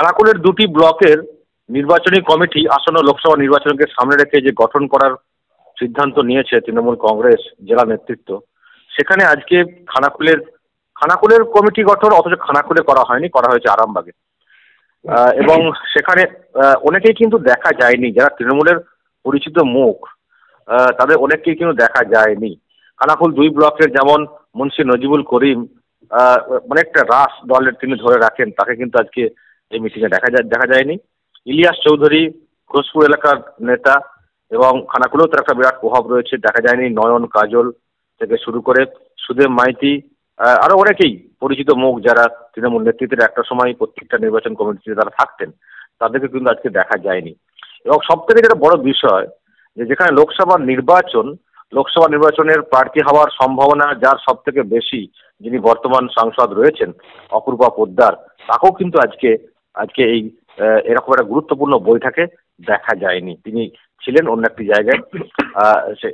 খানাকুলের দুটি ব্লকের নির্বাচনী কমিটি আসন্ন লোকসভা নির্বাচনকে সামনে রেখে যে গঠন করার সিদ্ধান্ত নিয়েছে তৃণমূল কংগ্রেস জেলা নেতৃত্ব, সেখানে আজকে খানাকুলের খানাকুলের কমিটি গঠন অথচ খানাকুলে করা হয়নি, করা হয়েছে আরামবাগে। এবং সেখানে অনেকেই কিন্তু দেখা যায়নি, যারা তৃণমূলের পরিচিত মুখ তাদের অনেককেই কিন্তু দেখা যায়নি। খানাকুল দুই ব্লকের যেমন মুন্সি নজিবুল করিম অনেকটা রাস দলের তিনি ধরে রাখেন, তাকে কিন্তু আজকে এই মিটিংয়ে দেখা যায় দেখা যায়নি। ইলিয়াস চৌধুরী ঘোষপুর এলাকার নেতা এবং খানাকুলেও তার একটা বিরাট প্রভাব রয়েছে দেখা যায়নি। নয়ন কাজল থেকে শুরু করে সুদেব মাইতি আহ, আরও অনেকেই পরিচিত মুখ যারা তৃণমূল নেতৃত্বের একটা সময় প্রত্যেকটা নির্বাচন কমিটিতে তারা থাকতেন তাদেরকে কিন্তু আজকে দেখা যায়নি। এবং সব থেকে যেটা বড় বিষয় যে যেখানে লোকসভা নির্বাচন লোকসভা নির্বাচনের প্রার্থী হওয়ার সম্ভাবনা যার সব থেকে বেশি যিনি বর্তমান সাংসদ রয়েছেন অপূর্বা পোদ্দার তাকেও কিন্তু আজকে আজকে এই এরকম একটা গুরুত্বপূর্ণ বৈঠকে দেখা যায়নি। তিনি ছিলেন অন্য একটি জায়গায়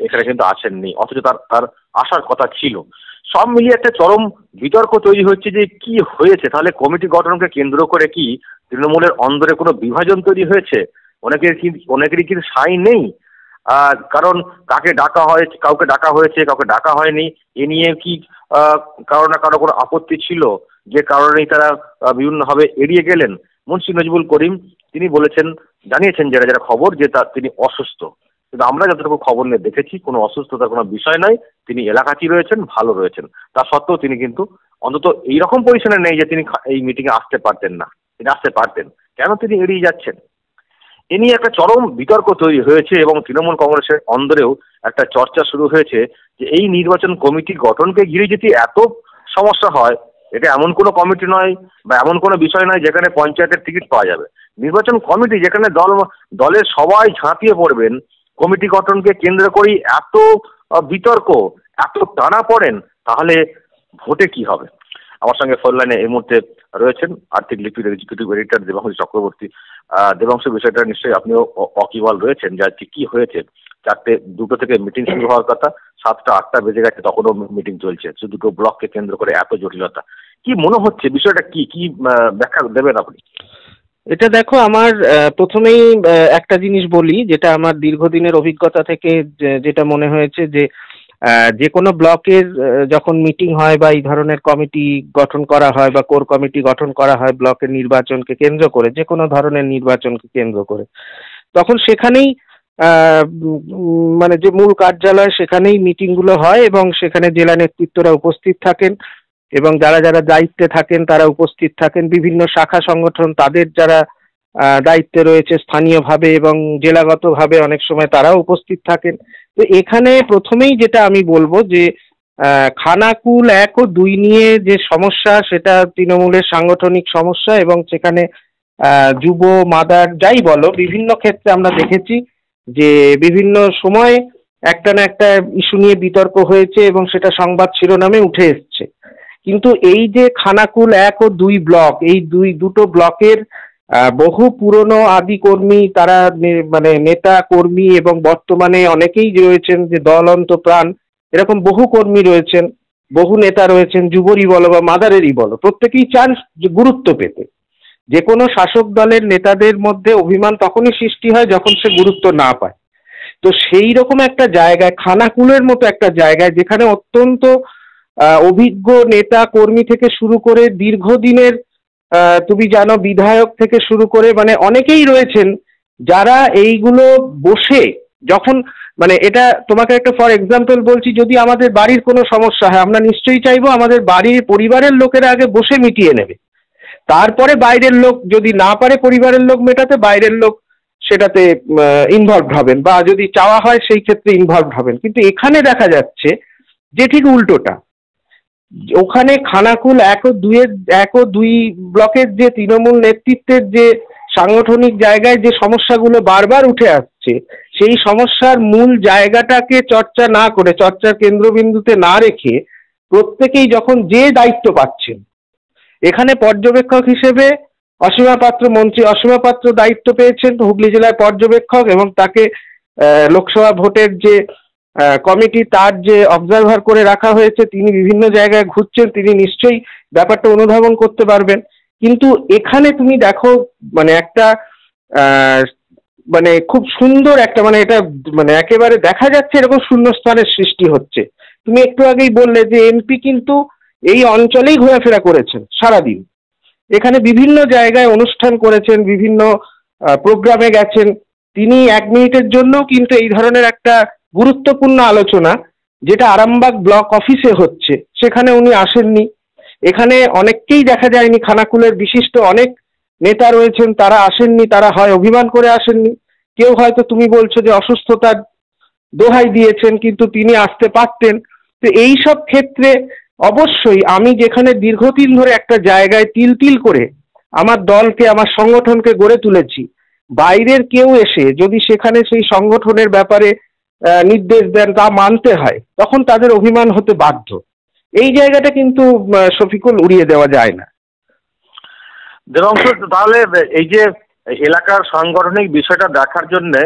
এখানে কিন্তু আসেননি। অথচ তার তার আসার কথা ছিল। সব মিলিয়ে একটা চরম বিতর্ক তৈরি হচ্ছে যে কি হয়েছে? তাহলে কমিটি গঠনকে কেন্দ্র করে কি তৃণমূলের অন্দরে কোনো বিভাজন তৈরি হয়েছে? অনেকের কি, অনেকেরই কিন্তু সাই নেই। কারণ কাকে ডাকা হয়েছে কাউকে ডাকা হয়েছে, কাউকে ডাকা হয়নি। এ নিয়ে কি কারও না কারও কোনো আপত্তি ছিল, যে কারণেই তারা বিভিন্নভাবে এড়িয়ে গেলেন। মুন্সি নজিবুল করিম, তিনি বলেছেন, জানিয়েছেন যারা যারা খবর যে তা তিনি অসুস্থ। কিন্তু আমরা যতটুকু খবর নিয়ে দেখেছি, কোনো অসুস্থতার কোনো বিষয় নয়। তিনি এলাকাতেই রয়েছেন, ভালো রয়েছেন। তা সত্ত্বেও তিনি কিন্তু অন্তত এইরকম পজিশনে নেই যে তিনি এই মিটিংয়ে আসতে পারতেন না। তিনি আসতে পারতেন। কেন তিনি এড়িয়ে যাচ্ছেন? এ নিয়ে একটা চরম বিতর্ক তৈরি হয়েছে এবং তৃণমূল কংগ্রেসের অন্দরেও একটা চর্চা শুরু হয়েছে যে এই নির্বাচন কমিটি গঠনকে ঘিরে যদি এত সমস্যা হয়, এটা এমন কোনো কমিটি নয় বা এমন কোনো বিষয় নয় যেখানে পঞ্চায়েতের টিকিট পাওয়া যাবে। নির্বাচন কমিটি যেখানে দল, দলের সবাই ঝাঁপিয়ে পড়বেন, কমিটি গঠনকে কেন্দ্র করেই এত বিতর্ক, এত টানা পড়েন, তাহলে ভোটে কি হবে? আমার সঙ্গে ফোন লাইনে এই মুহূর্তে রয়েছেন। আর্থিক লিপির এক্সিকিউটিভ এডিটর দেবাংশু চক্রবর্তী। দেবাংশু, বিষয়টা নিশ্চয়ই আপনিও অ- অকিবল রয়েছেন যে কি হয়েছে। চারটে, দুটো থেকে মিটিং শুরু হওয়ার কথা, সাতটা, আটটা বেজে গেছে, তখনও মিটিং চলছে। শুধু দুটো ব্লককে কেন্দ্র করে এত জটিলতা। কি মনে হচ্ছে, বিষয়টা কি? কি ব্যাখ্যা দেবেন আপনি? এটা দেখো, আমার প্রথমেই একটা জিনিস বলি, যেটা আমার দীর্ঘদিনের অভিজ্ঞতা থেকে যেটা মনে হয়েছে যে যে কোনো ব্লকের যখন মিটিং হয় বা এই ধরনের কমিটি গঠন করা হয় বা কোর কমিটি গঠন করা হয় ব্লকের নির্বাচনকে কেন্দ্র করে, যে কোনো ধরনের নির্বাচনকে কেন্দ্র করে, তখন সেখানেই মানে যে মূল কার্যালয় সেখানেই মিটিংগুলো হয় এবং সেখানে জেলা নেতৃত্বরা উপস্থিত থাকেন এবং যারা যারা দায়িত্বে থাকেন তারা উপস্থিত থাকেন। বিভিন্ন শাখা সংগঠন, তাদের যারা দায়িত্বে রয়েছে স্থানীয়ভাবে এবং জেলাগতভাবে অনেক সময় তারাও উপস্থিত থাকেন। তো এখানে প্রথমেই যেটা আমি বলব যে খানাকুল এক ও দুই নিয়ে যে সমস্যা, সেটা তৃণমূলের সাংগঠনিক সমস্যা এবং সেখানে যুব, মাদার, যাই বলো, বিভিন্ন ক্ষেত্রে আমরা দেখেছি যে বিভিন্ন সময় একটা না একটা ইস্যু নিয়ে বিতর্ক হয়েছে এবং সেটা সংবাদ শিরোনামে উঠে এসছে। কিন্তু এই যে খানাকুল এক ও দুই ব্লক, এই দুই, দুটো ব্লকের বহু পুরনো আদি কর্মী তারা মানে নেতা কর্মী এবং বর্তমানে অনেকেই রয়েছেন যে দলন্ত প্রাণ। এরকম বহু কর্মী রয়েছেন, বহু নেতা রয়েছেন যুবরই বলো বা মাদারেরই বলো, প্রত্যেকেই চান গুরুত্ব পেতে। যে কোনো শাসক দলের নেতাদের মধ্যে অভিমান তখনই সৃষ্টি হয় যখন সে গুরুত্ব না পায়। তো সেই রকম একটা জায়গায়, খানাকুলের মতো একটা জায়গায়, যেখানে অত্যন্ত অভিজ্ঞ নেতা কর্মী থেকে শুরু করে দীর্ঘদিনের তুমি জানো বিধায়ক থেকে শুরু করে মানে অনেকেই রয়েছেন যারা এইগুলো বসে যখন মানে এটা তোমাকে একটা ফর এক্সাম্পল বলছি, যদি আমাদের বাড়ির কোনো সমস্যা হয়, আমরা নিশ্চয়ই চাইব আমাদের বাড়ির পরিবারের লোকেরা আগে বসে মিটিয়ে নেবে। তারপরে বাইরের লোক যদি না পারে পরিবারের লোক মেটাতে, বাইরের লোক সেটাতে ইনভলভ হবেন বা যদি চাওয়া হয় সেই ক্ষেত্রে ইনভলভ হবেন। কিন্তু এখানে দেখা যাচ্ছে যে ঠিক উল্টোটা। ওখানে খানাকুল এক ও দুইয়ের এক ও দুই ব্লকের যে তৃণমূল নেতৃত্বের যে সাংগঠনিক জায়গায় যে সমস্যাগুলো বারবার উঠে আসছে, সেই সমস্যার মূল জায়গাটাকে চর্চা না করে, চর্চার কেন্দ্রবিন্দুতে না রেখে প্রত্যেকেই যখন যে দায়িত্ব পাচ্ছেন, এখানে পর্যবেক্ষক হিসেবে অসীমা পাত্র মন্ত্রী অসীমা পাত্র দায়িত্ব পেয়েছেন হুগলি জেলায় পর্যবেক্ষক এবং তাকে লোকসভা ভোটের যে কমিটি তার যে অবজারভার করে রাখা হয়েছে, তিনি বিভিন্ন জায়গায় ঘুরছেন, তিনি নিশ্চয়ই ব্যাপারটা অনুধাবন করতে পারবেন। কিন্তু এখানে তুমি দেখো মানে একটা মানে খুব সুন্দর একটা মানে এটা মানে একেবারে দেখা যাচ্ছে এরকম শূন্যস্থানের সৃষ্টি হচ্ছে। তুমি একটু আগেই বললে যে এমপি কিন্তু এই অঞ্চলেই ঘোরাফেরা করেছেন সারাদিন। এখানে বিভিন্ন জায়গায় অনুষ্ঠান করেছেন, বিভিন্ন প্রোগ্রামে গেছেন। তিনি এক মিনিটের জন্য কিন্তু এই ধরনের একটা গুরুত্বপূর্ণ আলোচনা যেটা আরামবাগ ব্লক অফিসে হচ্ছে, সেখানে উনি আসেননি। এখানে অনেককেই দেখা যায়নি, খানাকুলের বিশিষ্ট অনেক নেতা রয়েছেন, তারা আসেননি, তারা হয় অভিমান করে আসেননি। কেউ হয়তো তুমি বলছো যে অসুস্থতার দোহাই দিয়েছেন, কিন্তু তিনি আসতে পারতেন। তো এই সব ক্ষেত্রে অবশ্যই আমি যেখানে দীর্ঘদিন ধরে একটা জায়গায় তিল তিল করে আমার দলকে, আমার সংগঠনকে গড়ে তুলেছি, বাইরের কেউ এসে যদি সেখানে সেই সংগঠনের ব্যাপারে নির্দেশ দেন তা মানতে হয়। তখন তাদের অভিমান হতে বাধ্য। এই জায়গাটা কিন্তু শফিকুল উড়িয়ে দেওয়া যায় না। তাহলে এই যে এলাকার সাংগঠনিক বিষয়টা দেখার জন্যে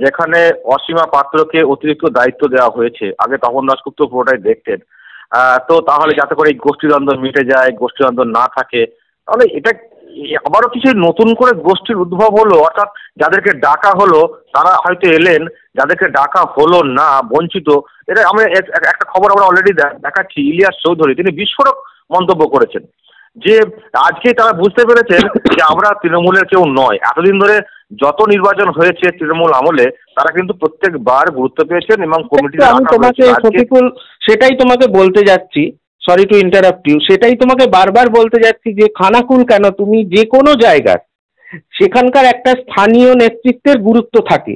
যেখানে অসীমা পাত্রকে অতিরিক্ত দায়িত্ব দেওয়া হয়েছে, আগে তপন দাসগুপ্ত পুরোটাই দেখতেন। তো তাহলে যাতে করে এই গোষ্ঠীদ্বন্দ্ব মিটে যায়, গোষ্ঠীদ্বন্দ্ব না থাকে, তাহলে এটা আবারও কিছু নতুন করে গোষ্ঠীর উদ্ভব হলো অর্থাৎ যাদেরকে ডাকা হলো তারা হয়তো এলেন যাদেরকে ডাকা হলো না বঞ্চিত। এটা আমরা একটা খবর আমরা অলরেডি দেখাচ্ছি ইলিয়াস চৌধুরী। তিনি বিস্ফোরক মন্তব্য করেছেন। যে আজকে তারা বুঝতে পেরেছেন যে আমরা তৃণমূলের কেউ নয়। এতদিন ধরে যত নির্বাচন হয়েছে তৃণমূল আমলে তারা কিন্তু প্রত্যেকবার গুরুত্ব পেয়েছেন এবং কমিটি আমি তোমাকে শফিকুল সেটাই তোমাকে বলতে যাচ্ছি। সরি টু ইন্টারাপ্ট ইউ সেটাই তোমাকে বারবার বলতে যাচ্ছি যে খানাকুল কেন? তুমি যে কোনো জায়গার, সেখানকার একটা স্থানীয় নেতৃত্বের গুরুত্ব থাকে।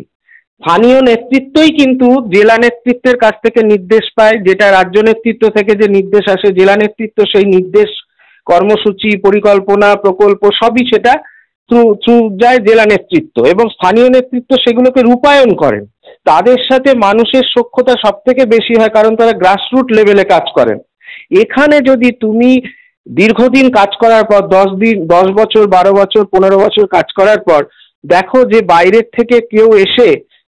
স্থানীয় নেতৃত্বই কিন্তু জেলা নেতৃত্বের কাছ থেকে নির্দেশ পায়, যেটা রাজ্য নেতৃত্ব থেকে যে নির্দেশ আসে, জেলা নেতৃত্ব সেই নির্দেশ, কর্মসূচি, পরিকল্পনা, প্রকল্প সবই সেটা থ্রু যায় জেলা নেতৃত্ব এবং স্থানীয় নেতৃত্ব সেগুলোকে রূপায়ণ করেন। তাদের সাথে মানুষের সক্ষতা সব থেকে বেশি হয় কারণ তারা গ্রাসরুট লেভেলে কাজ করেন। এখানে যদি তুমি দীর্ঘদিন কাজ করার পর, দশ দিন, দশ বছর, বারো বছর, পনেরো বছর কাজ করার পর, দেখো যে বাইরের থেকে কেউ এসে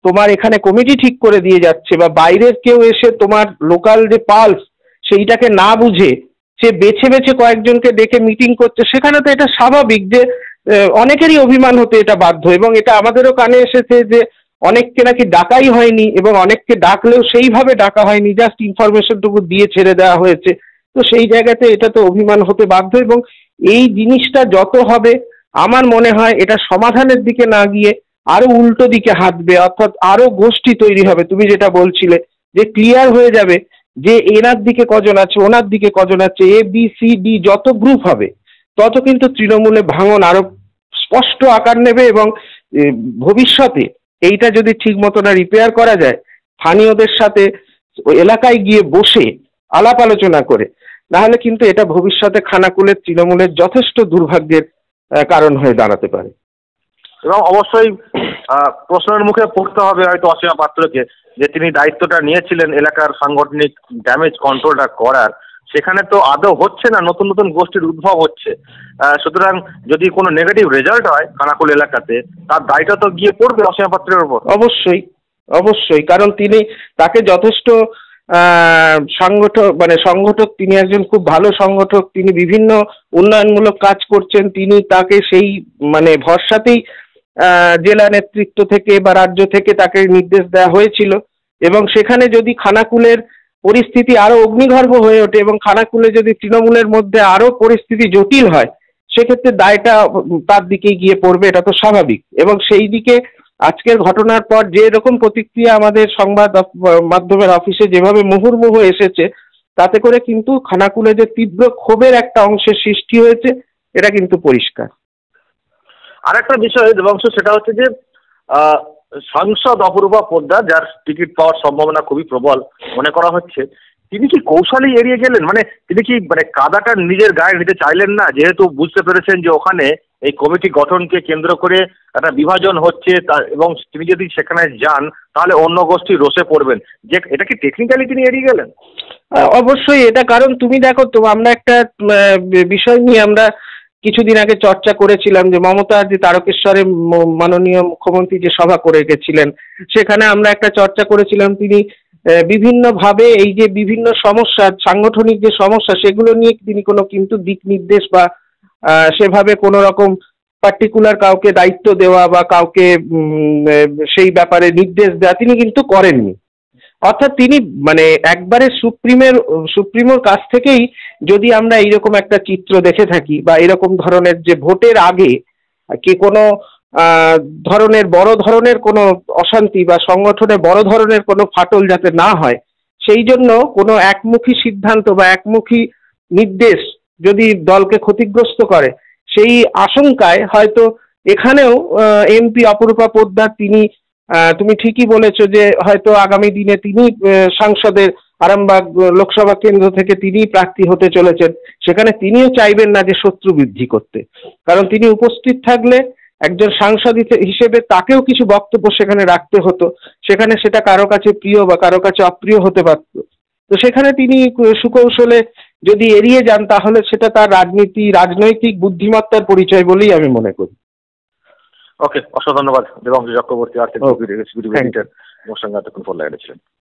তোমার এখানে কমিটি ঠিক করে দিয়ে যাচ্ছে বা বাইরের কেউ এসে তোমার লোকাল যে পালস সেইটাকে না বুঝে, সে বেছে বেছে কয়েকজনকে ডেকে মিটিং করছে, সেখানে তো এটা স্বাভাবিক যে অনেকেরই অভিমান হতে এটা বাধ্য এবং এটা আমাদেরও কানে এসেছে যে অনেককে নাকি ডাকাই হয়নি এবং অনেককে ডাকলেও সেইভাবে ডাকা হয়নি জাস্ট ইনফরমেশনটুকু দিয়ে ছেড়ে দেওয়া হয়েছে। তো সেই জায়গাতে এটা তো অভিমান হতে বাধ্য এবং এই জিনিসটা যত হবে, আমার মনে হয় এটা সমাধানের দিকে না গিয়ে আরও উল্টো দিকে হাঁটবে, অর্থাৎ আরও গোষ্ঠী তৈরি হবে। তুমি যেটা বলছিলে যে ক্লিয়ার হয়ে যাবে যে এনার দিকে কজন আছে, ওনার দিকে কজন আছে এ বি সি ডি যত গ্রুপ হবে, তত কিন্তু তৃণমূলে ভাঙন আরও স্পষ্ট আকার নেবে এবং ভবিষ্যতে এইটা যদি ঠিক মতো না রিপেয়ার করা যায়, স্থানীয়দের সাথে এলাকায় গিয়ে বসে আলাপ আলোচনা করে, নাহলে কিন্তু এটা ভবিষ্যতে খানাকুলের, তৃণমূলের যথেষ্ট দুর্ভাগ্যের কারণ হয়ে দাঁড়াতে পারে। এবং অবশ্যই প্রশ্নের মুখে পড়তে হবে হয়তো অসীমা পাত্রকে যে তিনি দায়িত্বটা নিয়েছিলেন এলাকার সাংগঠনিক ড্যামেজ কন্ট্রোলটা করার। সেখানে তো আদৌ হচ্ছে না, নতুন নতুন গোষ্ঠীর উদ্ভব হচ্ছে। সুতরাং যদি কোনো নেগেটিভ রেজাল্ট হয় খানাকুল এলাকাতে, তার দায়টা তো গিয়ে পড়বে অসীমা পাত্রের উপর। অবশ্যই অবশ্যই, কারণ তিনি তাকে যথেষ্ট সংগঠক মানে সংগঠক, তিনি একজন খুব ভালো সংগঠক, তিনি বিভিন্ন উন্নয়নমূলক কাজ করছেন, তিনি তাকে সেই মানে ভরসাতেই জেলা নেতৃত্ব থেকে বা রাজ্য থেকে তাকে নির্দেশ দেওয়া হয়েছিল। এবং সেখানে যদি খানাকুলের পরিস্থিতি আরও অগ্নিগর্ভ হয়ে ওঠে এবং খানাকুলে যদি তৃণমূলের মধ্যে আরও পরিস্থিতি জটিল হয়, সেক্ষেত্রে দায়টা তার দিকেই গিয়ে পড়বে, এটা তো স্বাভাবিক। এবং সেই দিকে আজকের ঘটনার পর যে রকম প্রতিক্রিয়া আমাদের সংবাদ মাধ্যমের অফিসে যেভাবে মুহুর্মুহু এসেছে, তাতে করে কিন্তু খানাকুলে যে তীব্র ক্ষোভের একটা অংশের সৃষ্টি হয়েছে, এটা কিন্তু পরিষ্কার। আরেকটা বিষয় দেবাংশ, সেটা হচ্ছে যে সাংসদ অপরূপা পোদ্দার, যার টিকিট পাওয়ার সম্ভাবনা খুবই প্রবল মনে করা হচ্ছে, তিনি কি কৌশলী এড়িয়ে গেলেন? মানে তিনি কি মানে কাদাটা নিজের গায়ে নিতে চাইলেন না? যেহেতু বুঝতে পেরেছেন যে ওখানে এই কমিটি গঠনকে কেন্দ্র করে একটা বিভাজন হচ্ছে এবং তিনি যদি সেখানে যান, তাহলে অন্য গোষ্ঠী রসে পড়বেন। যে, এটা কি টেকনিক্যালি তিনি এড়িয়ে গেলেন? অবশ্যই এটা কারণ, তুমি দেখো তো, আমরা একটা বিষয় নিয়ে আমরা কিছুদিন আগে চর্চা করেছিলাম যে মমতা যে তারকেশ্বরে মাননীয় মুখ্যমন্ত্রী যে সভা করে গেছিলেন, সেখানে আমরা একটা চর্চা করেছিলাম। তিনি বিভিন্নভাবে এই যে বিভিন্ন সমস্যা, সাংগঠনিক যে সমস্যা, সেগুলো নিয়ে তিনি কোনো কিন্তু দিক নির্দেশ বা সেভাবে কোনো রকম পার্টিকুলার কাউকে দায়িত্ব দেওয়া বা কাউকে সেই ব্যাপারে নির্দেশ দেওয়া তিনি কিন্তু করেননি। অর্থাৎ তিনি মানে একবারে সুপ্রিমের, সুপ্রিমোর কাছ থেকেই যদি আমরা এইরকম একটা চিত্র দেখে থাকি বা এরকম ধরনের যে ভোটের আগে কি কোনো ধরনের বড় ধরনের কোনো অশান্তি বা সংগঠনে বড় ধরনের কোনো ফাটল যাতে না হয়, সেই জন্য কোনো একমুখী সিদ্ধান্ত বা একমুখী নির্দেশ যদি দলকে ক্ষতিগ্রস্ত করে, সেই আশঙ্কায় হয়তো এখানেও এমপি অপরূপা পোদ্দার তিনি তুমি ঠিকই বলেছ যে হয়তো আগামী দিনে তিনি সাংসদের আরামবাগ লোকসভা কেন্দ্র থেকে তিনি প্রার্থী হতে চলেছেন। সেখানে তিনিও চাইবেন না যে শত্রু বৃদ্ধি করতে। কারণ তিনি উপস্থিত থাকলে একজন সাংসদ হিসেবে তাকেও কিছু বক্তব্য সেখানে রাখতে হতো। সেখানে সেটা কারও কাছে প্রিয় বা কারও কাছে অপ্রিয় হতে পারত। তো সেখানে তিনি সুকৌশলে যদি এড়িয়ে যান, তাহলে সেটা তার রাজনীতি, রাজনৈতিক বুদ্ধিমত্তার পরিচয় বলেই আমি মনে করি। ওকে অসংখ্য ধন্যবাদ। দেবাংশু চক্রবর্তী আর্থিক সঙ্গে এতক্ষণ ফোন লাগাচ্ছিলেন